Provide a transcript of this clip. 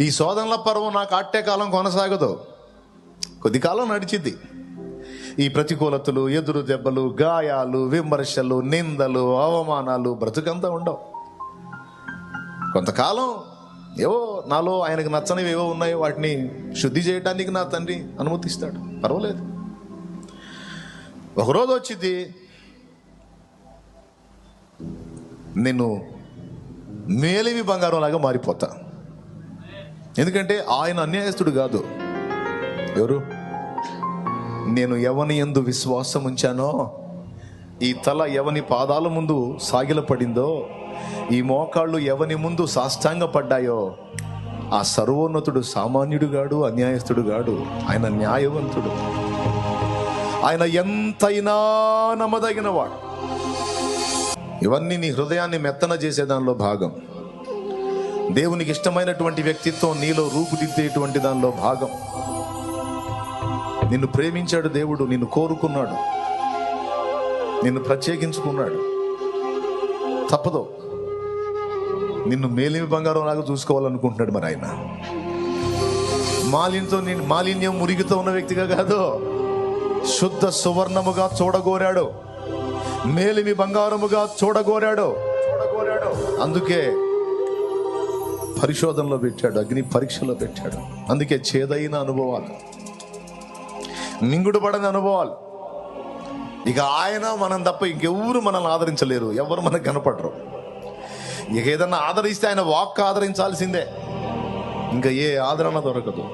ఈ శోధనల పర్వం నాకు అట్టే కాలం కొనసాగదు. కొద్ది కాలం నడిచింది ఈ ప్రతికూలతలు ఎదురు దెబ్బలు గాయాలు విమర్శలు నిందలు అవమానాలు బ్రతుకంతా ఉండవు. కొంతకాలం ఏవో నాలో ఆయనకు నచ్చనివి ఏవో ఉన్నాయో వాటిని శుద్ధి చేయడానికి నా తండ్రి అనుమతిస్తాడు. పర్వాలేదు. ఒకరోజు వచ్చింది నేను మేలిమి బంగారంలాగా మారిపోతా. ఎందుకంటే ఆయన అన్యాయస్తుడు కాదు. ఎవరు? నేను ఎవని ఎందు విశ్వాసం ఉంచానో ఈ తల ఎవని పాదాల ముందు సాగిలపడిందో ఈ మోకాళ్ళు ఎవని ముందు సాష్టాంగ పడ్డాయో ఆ సర్వోన్నతుడు సామాన్యుడు గాడు అన్యాయస్తుడు గాడు ఆయన న్యాయవంతుడు. ఆయన ఎంతైనా నమ్మదగిన వాడు ఇవన్నీ నీ హృదయాన్ని మెత్తన చేసే దానిలో భాగం. దేవునికి ఇష్టమైనటువంటి వ్యక్తిత్వం నీలో రూపుదిద్దేటువంటి దానిలో భాగం. నిన్ను ప్రేమించాడు దేవుడు నిన్ను కోరుకున్నాడు. నిన్ను ప్రత్యేకించుకున్నాడు. తప్పదు. నిన్ను మేలిమి బంగారం లాగా చూసుకోవాలనుకుంటున్నాడు మరి ఆయన. మాలిన్యంతో నేను మాలిన్యం మురిగితో ఉన్న వ్యక్తిగా కాదు. శుద్ధ సువర్ణముగా చూడగోరాడు. మేలిమి బంగారముగా చూడగోరాడు చూడగోరాడు. అందుకే పరిశోధనలో పెట్టాడు అగ్ని పరీక్షలో పెట్టాడు. అందుకే చేదైన అనుభవాలు. మింగుడుపడని అనుభవాలు. ఇక ఆయన మనం తప్ప ఇంకెవరు మనల్ని ఆదరించలేరు. ఎవరు మనకు కనపడరు. ఇక ఏదన్నా ఆదరిస్తే ఆయన వాక్ ఆదరించాల్సిందే. ఇంకా ఏ ఆదరణ దొరకదు.